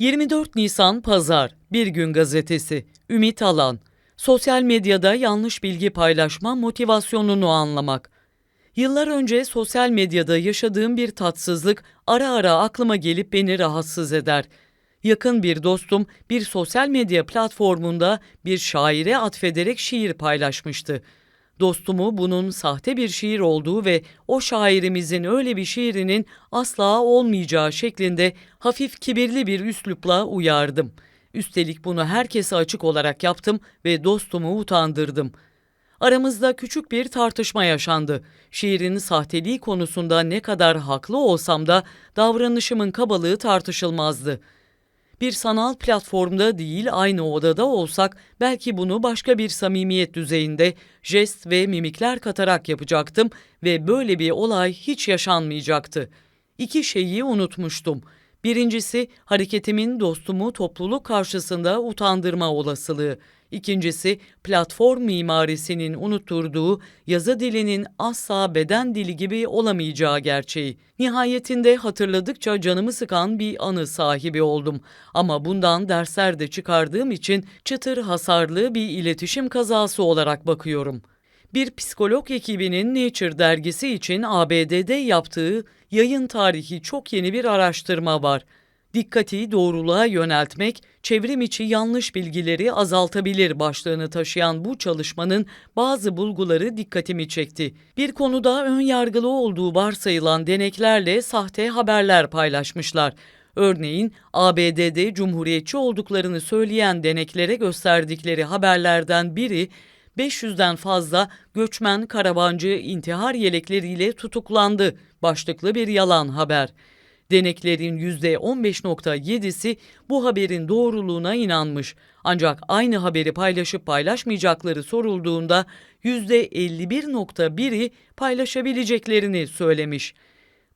24 Nisan Pazar Bir Gün Gazetesi Ümit Alan Sosyal medyada yanlış bilgi paylaşma motivasyonunu anlamak. Yıllar önce sosyal medyada yaşadığım bir tatsızlık ara ara aklıma gelip beni rahatsız eder. Yakın bir dostum bir sosyal medya platformunda bir şaire atfederek şiir paylaşmıştı. Dostumu bunun sahte bir şiir olduğu ve o şairimizin öyle bir şiirinin asla olmayacağı şeklinde hafif kibirli bir üslupla uyardım. Üstelik bunu herkese açık olarak yaptım ve dostumu utandırdım. Aramızda küçük bir tartışma yaşandı. Şiirin sahteliği konusunda ne kadar haklı olsam da davranışımın kabalığı tartışılmazdı.'' Bir sanal platformda değil aynı odada olsak belki bunu başka bir samimiyet düzeyinde jest ve mimikler katarak yapacaktım ve böyle bir olay hiç yaşanmayacaktı. İki şeyi unutmuştum. Birincisi hareketimin dostumu topluluk karşısında utandırma olasılığı. İkincisi platform mimarisinin unutturduğu yazı dilinin asla beden dili gibi olamayacağı gerçeği. Nihayetinde hatırladıkça canımı sıkan bir anı sahibi oldum. Ama bundan dersler de çıkardığım için çıtır hasarlı bir iletişim kazası olarak bakıyorum. Bir psikolog ekibinin Nature dergisi için ABD'de yaptığı yayın tarihi çok yeni bir araştırma var. Dikkati doğruluğa yöneltmek, çevrim içi yanlış bilgileri azaltabilir başlığını taşıyan bu çalışmanın bazı bulguları dikkatimi çekti. Bir konuda ön yargılı olduğu varsayılan deneklerle sahte haberler paylaşmışlar. Örneğin ABD'de cumhuriyetçi olduklarını söyleyen deneklere gösterdikleri haberlerden biri 500'den fazla göçmen karavancı intihar yelekleriyle tutuklandı başlıklı bir yalan haber. Deneklerin %15.7'si bu haberin doğruluğuna inanmış. Ancak aynı haberi paylaşıp paylaşmayacakları sorulduğunda %51.1'i paylaşabileceklerini söylemiş.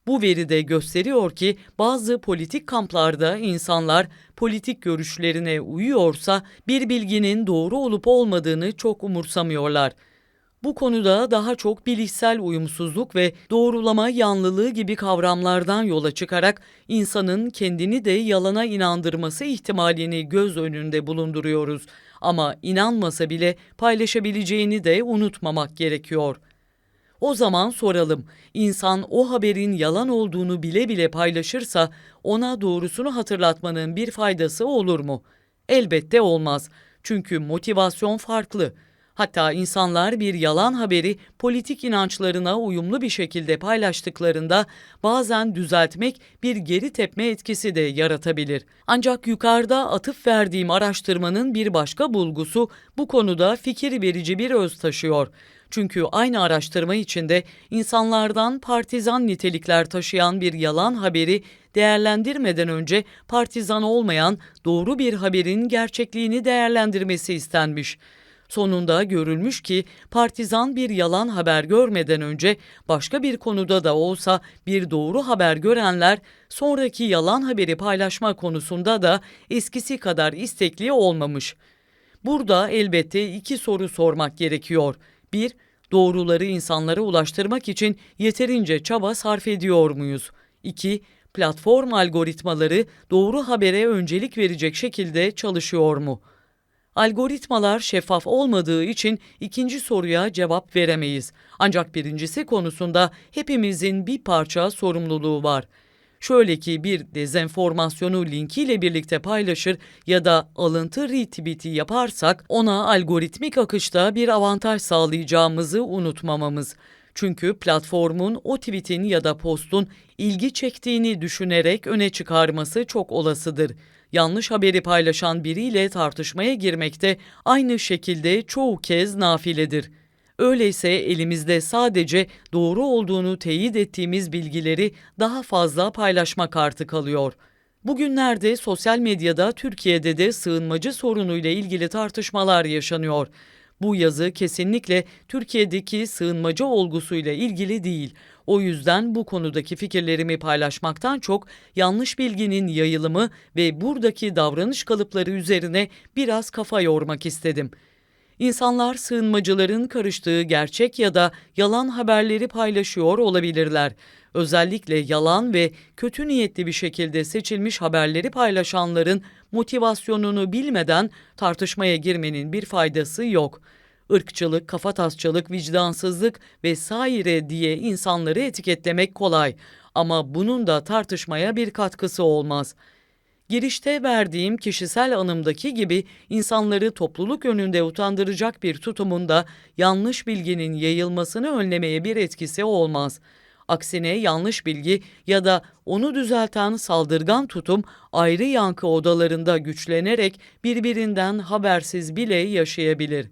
Bu veri de gösteriyor ki bazı politik kamplarda insanlar politik görüşlerine uyuyorsa bir bilginin doğru olup olmadığını çok umursamıyorlar. Bu konuda daha çok bilişsel uyumsuzluk ve doğrulama yanlılığı gibi kavramlardan yola çıkarak insanın kendini de yalana inandırması ihtimalini göz önünde bulunduruyoruz. Ama inanmasa bile paylaşabileceğini de unutmamak gerekiyor. O zaman soralım, insan o haberin yalan olduğunu bile bile paylaşırsa ona doğrusunu hatırlatmanın bir faydası olur mu? Elbette olmaz. Çünkü motivasyon farklı. Hatta insanlar bir yalan haberi politik inançlarına uyumlu bir şekilde paylaştıklarında bazen düzeltmek bir geri tepme etkisi de yaratabilir. Ancak yukarıda atıf verdiğim araştırmanın bir başka bulgusu bu konuda fikir verici bir öz taşıyor. Çünkü aynı araştırma içinde insanlardan partizan nitelikler taşıyan bir yalan haberi değerlendirmeden önce partizan olmayan doğru bir haberin gerçekliğini değerlendirmesi istenmiş. Sonunda görülmüş ki partizan bir yalan haber görmeden önce başka bir konuda da olsa bir doğru haber görenler sonraki yalan haberi paylaşma konusunda da eskisi kadar istekli olmamış. Burada elbette iki soru sormak gerekiyor. Bir, doğruları insanlara ulaştırmak için yeterince çaba sarf ediyor muyuz? 2. Platform algoritmaları doğru habere öncelik verecek şekilde çalışıyor mu? Algoritmalar şeffaf olmadığı için ikinci soruya cevap veremeyiz. Ancak birincisi konusunda hepimizin bir parça sorumluluğu var. Şöyle ki bir dezenformasyonu linkiyle birlikte paylaşır ya da alıntı retweet'i yaparsak ona algoritmik akışta bir avantaj sağlayacağımızı unutmamamız. Çünkü platformun o tweet'in ya da postun ilgi çektiğini düşünerek öne çıkarması çok olasıdır yanlış haberi paylaşan biriyle tartışmaya girmekte aynı şekilde çoğu kez nafiledir. Öyleyse elimizde sadece doğru olduğunu teyit ettiğimiz bilgileri daha fazla paylaşma kartı kalıyor. Bugünlerde sosyal medyada Türkiye'de de sığınmacı sorunuyla ilgili tartışmalar yaşanıyor. Bu yazı kesinlikle Türkiye'deki sığınmacı olgusuyla ilgili değil. O yüzden bu konudaki fikirlerimi paylaşmaktan çok yanlış bilginin yayılımı ve buradaki davranış kalıpları üzerine biraz kafa yormak istedim. İnsanlar sığınmacıların karıştığı gerçek ya da yalan haberleri paylaşıyor olabilirler. Özellikle yalan ve kötü niyetli bir şekilde seçilmiş haberleri paylaşanların motivasyonunu bilmeden tartışmaya girmenin bir faydası yok. Irkçılık, kafatasçılık, vicdansızlık vesaire diye insanları etiketlemek kolay ama bunun da tartışmaya bir katkısı olmaz. Girişte verdiğim kişisel anımdaki gibi insanları topluluk önünde utandıracak bir tutumunda yanlış bilginin yayılmasını önlemeye bir etkisi olmaz. Aksine yanlış bilgi ya da onu düzelten saldırgan tutum ayrı yankı odalarında güçlenerek birbirinden habersiz bile yaşayabilir.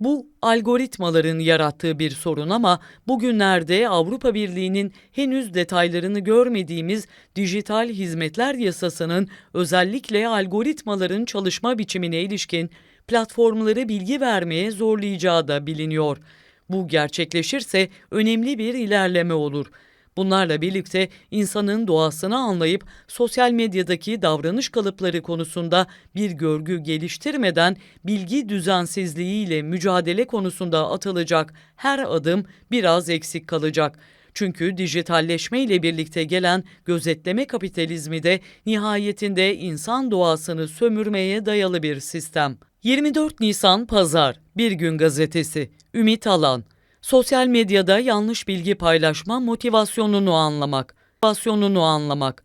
Bu algoritmaların yarattığı bir sorun ama bugünlerde Avrupa Birliği'nin henüz detaylarını görmediğimiz dijital hizmetler yasasının özellikle algoritmaların çalışma biçimine ilişkin platformları bilgi vermeye zorlayacağı da biliniyor. Bu gerçekleşirse önemli bir ilerleme olur. Bunlarla birlikte insanın doğasını anlayıp sosyal medyadaki davranış kalıpları konusunda bir görgü geliştirmeden bilgi düzensizliğiyle mücadele konusunda atılacak her adım biraz eksik kalacak. Çünkü dijitalleşme ile birlikte gelen gözetleme kapitalizmi de nihayetinde insan doğasını sömürmeye dayalı bir sistem. 24 Nisan Pazar Bir Gün Gazetesi Ümit Alan Sosyal medyada yanlış bilgi paylaşma motivasyonunu anlamak. Motivasyonunu anlamak.